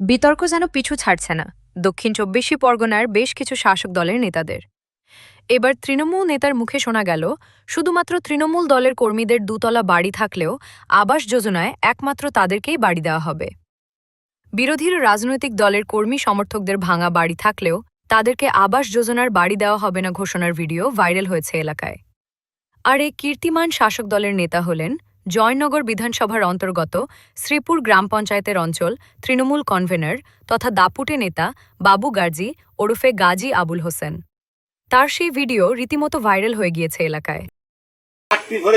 বিতর্ক যেন পিছু ছাড়ছে না। দক্ষিণ চব্বিশী পরগনার বেশ কিছু শাসক দলের নেতাদের। এবার তৃণমূল নেতার মুখে শোনা গেল, শুধুমাত্র তৃণমূল দলের কর্মীদের দুতলা বাড়ি থাকলেও আবাস যোজনায় একমাত্র তাদেরকেই বাড়ি দেওয়া হবে। বিরোধীর রাজনৈতিক দলের কর্মী সমর্থকদের ভাঙা বাড়ি থাকলেও তাদেরকে আবাস যোজনার বাড়ি দেওয়া হবে না ঘোষণার ভিডিও ভাইরাল হয়েছে এলাকায়। আর এই কীর্তিমান শাসক দলের নেতা হলেন জয়নগর বিধানসভার অন্তর্গত শ্রীপুর গ্রাম পঞ্চায়েতের অঞ্চল তৃণমূল কনভেনর তথা দাপুটে নেতা বাবু গার্জি ওরফে গাজী আবুল হোসেন। তার সেই ভিডিও রীতিমতো ভাইরাল হয়ে গিয়েছে এলাকায়।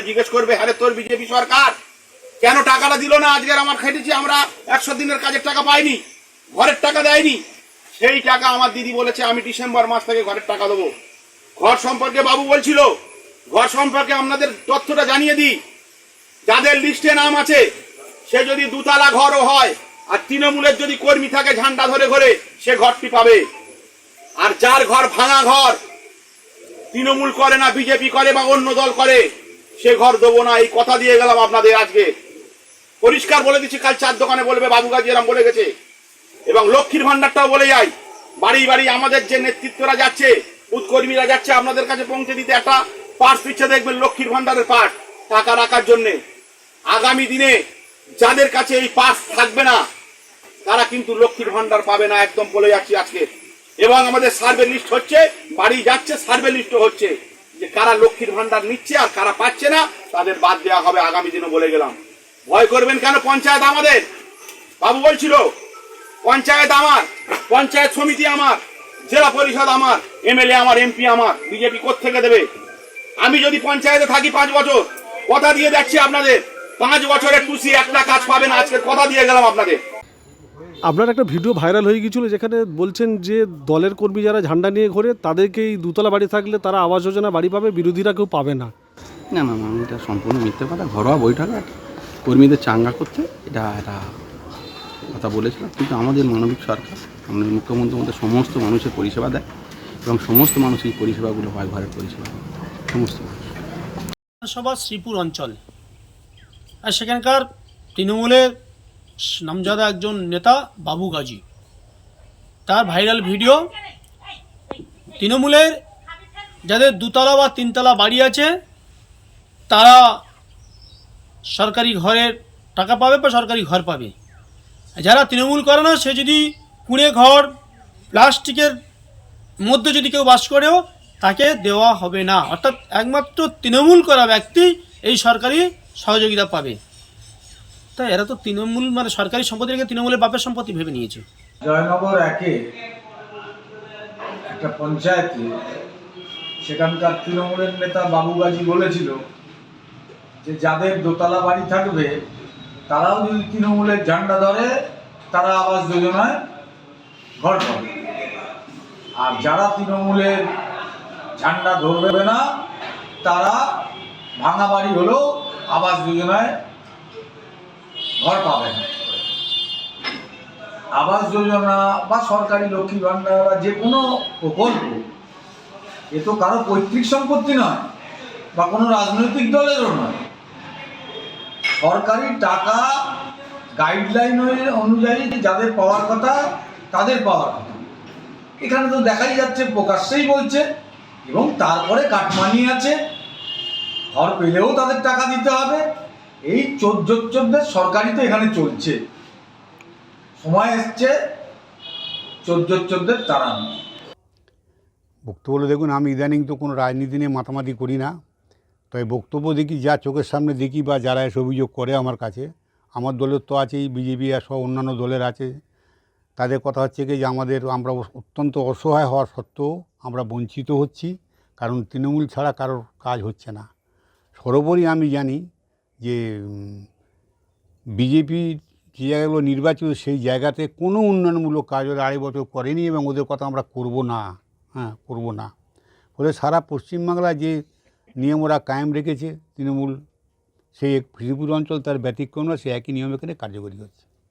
জিজ্ঞেস করবে, আরে তোর বিজেপি সরকার? কেন টাকাটা দিল না? আজকের আমার খেটেছি, আমরা একশো দিনের কাজের টাকা পাইনি, ঘরের টাকা দেয়নি। সেই টাকা আমার দিদি বলেছে, আমি ডিসেম্বর মাস থেকে ঘরের টাকা দেবো। ঘর সম্পর্কে বাবু বলছিল, ঘর সম্পর্কে আপনাদের তথ্যটা জানিয়ে দিই। যাদের লিস্টে নাম আছে, সে যদি দুতলা ঘরও হয়, আর তৃণমূলের যদি কর্মী থাকে ঝান্ডা ধরে ঘরে, সে ঘরটি পাবে। আর যার ঘর ভাঙা ঘর, তৃণমূল করে না, বিজেপি করে বা অন্য দল করে, সে ঘর দেবো না। এই কথা দিয়ে গেলাম আপনাদের আজকে। পরিষ্কার বলে দিচ্ছি, কাল চার দোকানে বলবে বাবু গাজী এরম বলে গেছে। এবং লক্ষ্মীর ভান্ডারটাও বলে যাই। বাড়ি বাড়ি আমাদের যে নেতৃত্বরা যাচ্ছে উৎকর্মীরা যাচ্ছে, আপনাদের কাছে পৌঁছে দিতে একটা পার্স পিচ্ছে দেখবেন লক্ষ্মীর ভান্ডারের পার্ট টাকা রাখার জন্যে। আগামী দিনে যাদের কাছে এই পাস থাকবে না, তারা কিন্তু লক্ষ্মীর ভান্ডার পাবে না, একদম বলে যাচ্ছি আজকে। এবং আমাদের সার্ভে লিস্ট হচ্ছে, বাড়ি যাচ্ছে, সার্ভে লিস্ট হচ্ছে যে কারা লক্ষ্মীর ভান্ডার নিচ্ছে আর কারা পাচ্ছে না, তাদের বাদ দেওয়া হবে আগামী দিনে বলে গেলাম। ভয় করবেন কেন পঞ্চায়েত আমাদের? বাবু বলছিল, পঞ্চায়েত আমার, পঞ্চায়েত সমিতি আমার, জেলা পরিষদ আমার, এমএলএ আমার, এমপি আমার, বিজেপি থেকে দেবে? আমি যদি পঞ্চায়েতে থাকি পাঁচ বছর, কথা দিয়ে যাচ্ছি আপনাদের। পাঁচ বছরের খুশি একটা কাজ পাবেন আজকে কথা দিয়ে গেলাম আপনাকে। আপনার একটা ভিডিও ভাইরাল হয়ে গিয়েছিল যেখানে বলছেন যে দলের কর্মী যারা ঝান্ডা নিয়ে ঘোরে তাদেরকে এই দুতলা বাড়ি থাকলে তারা আবাস যোজনা বাড়ি পাবে বিরোধীরা কেউ পাবে না। না না না এটা সম্পূর্ণ মিথ্যে কথা ঘরোয়া বৈঠক কর্মীদের চাঙ্গা করতে এটা একটা কথা বলেছিলাম কিন্তু আমাদের মানবিক সরকার আমাদের মুখ্যমন্ত্রী মধ্যে সমস্ত মানুষের পরিষেবা দেয় এবং সমস্ত মানুষ এই পরিষেবাগুলো পায় ঘরের পরিষেবা। সমস্ত মানুষ। বিধানসভা শ্রীপুর অঞ্চল। আর সেখানকার তৃণমূলের নামজাদা একজন নেতা বাবু গাজী। তার ভাইরাল ভিডিও তৃণমূলের যাদের দুতলা বা তিনতলা বাড়ি আছে, তারা সরকারি ঘরের টাকা পাবে বা সরকারি ঘর পাবে। যারা তৃণমূল করে না, সে যদি কুঁড়ে ঘর, প্লাস্টিকের মধ্যে যদি কেউ বাস করেও, তাকে দেওয়া হবে না। অর্থাৎ একমাত্র তৃণমূল করা ব্যক্তি এই সরকারি সহযোগিতা পাবে। তা এরা তো তৃণমূল মানে সরকারি সম্পত্তি রেখে তৃণমূলের বাপের সম্পত্তি ভেবে নিয়েছে। জয়নগর একে একটা পঞ্চায়েতে, সেখানকার তৃণমূলের নেতা বাবুগাজী বলেছিল যে যাদের দোতলা বাড়ি থাকবে, তারাও যদি তৃণমূলের ঝান্ডা ধরে, তারা আবাস যোজনায় ঘর পাবে। আর যারা তৃণমূলের ঝান্ডা ধরবে না, তারা ভাঙা বাড়ি হলেও আবাস যোজনায় ঘর পাবে না আবাস যোজনা বা সরকারি লক্ষ্মী ভাণ্ডার যে কোনো প্রকল্প, এ তো কারও পৈতৃক সম্পত্তি নয় বা কোনো রাজনৈতিক দলেরও নয়। সরকারি টাকা গাইডলাইন অনুযায়ী যাদের পাওয়ার কথা, তাদের পাওয়ার কথা। এখানে তো দেখাই যাচ্ছে, প্রকাশ্যেই বলছে এবং তারপরে কাটমানি আছে। ঘর পেলেও তাদের টাকা দিতে হবে। এই চোদ্দোর সরকারি তো এখানে চলছে। সময় এসছে চোদ্দ চোদ্দের তাড়ানো। বক্তব্য দেখুন, আমি ইদানিং তো কোনো রাজনীতি নিয়ে মাতামাতি করি না। তবে বক্তব্য দেখি, যা চোখের সামনে দেখি বা যারা এসে অভিযোগ করে আমার কাছে, আমার দলের তো আছেই, বিজেপি সব অন্যান্য দলের আছে। তাদের কথা হচ্ছে কি যে, আমাদের আমরা অত্যন্ত অসহায় হওয়া সত্ত্বেও আমরা বঞ্চিত হচ্ছি, কারণ তৃণমূল ছাড়া কারোর কাজ হচ্ছে না। সর্বোপরি আমি জানি যে বিজেপি যে জায়গাগুলো নির্বাচিত সেই জায়গাতে কোনো উন্নয়নমূলক কাজ ওরা আড়াই বছর করেনি এবং ওদের কথা আমরা করব না হ্যাঁ করব না। ফলে সারা পশ্চিমবাংলা যে নিয়ম ওরা কায়েম রেখেছে তৃণমূল, সেই শ্রীপুর অঞ্চল তার ব্যতিক্রম না সে একই নিয়ম এখানে কার্যকরী হচ্ছে।